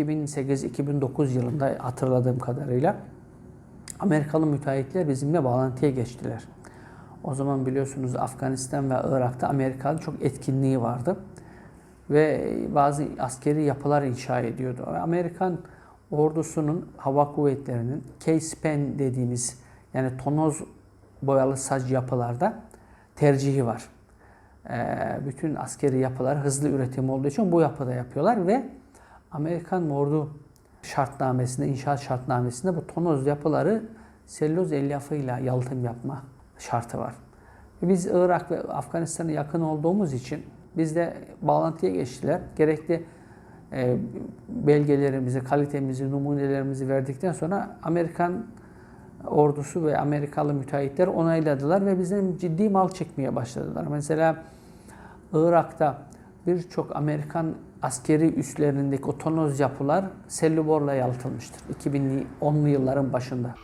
2008-2009 yılında hatırladığım kadarıyla Amerikalı müteahhitler bizimle bağlantıya geçtiler. O zaman biliyorsunuz Afganistan ve Irak'ta Amerika'nın çok etkinliği vardı. Ve bazı askeri yapılar inşa ediyordu. Amerikan ordusunun, hava kuvvetlerinin K-SPAN dediğimiz yani tonoz boyalı sac yapılarda tercihi var. Ee, bütün askeri yapılar hızlı üretim olduğu için bu yapıda yapıyorlar ve Amerikan ordu şartnamesinde, inşaat şartnamesinde bu tonoz yapıları selüloz elyafıyla yalıtım yapma şartı var. Biz Irak ve Afganistan'a yakın olduğumuz için biz de bağlantıya geçtiler. Gerekli e, belgelerimizi, kalitemizi, numunelerimizi verdikten sonra Amerikan ordusu ve Amerikalı müteahhitler onayladılar ve bizden ciddi mal çekmeye başladılar. Mesela Irak'ta birçok Amerikan askeri üslerindeki o tonoz yapılar selüborla yalıtılmıştır. 2010'lu yılların başında.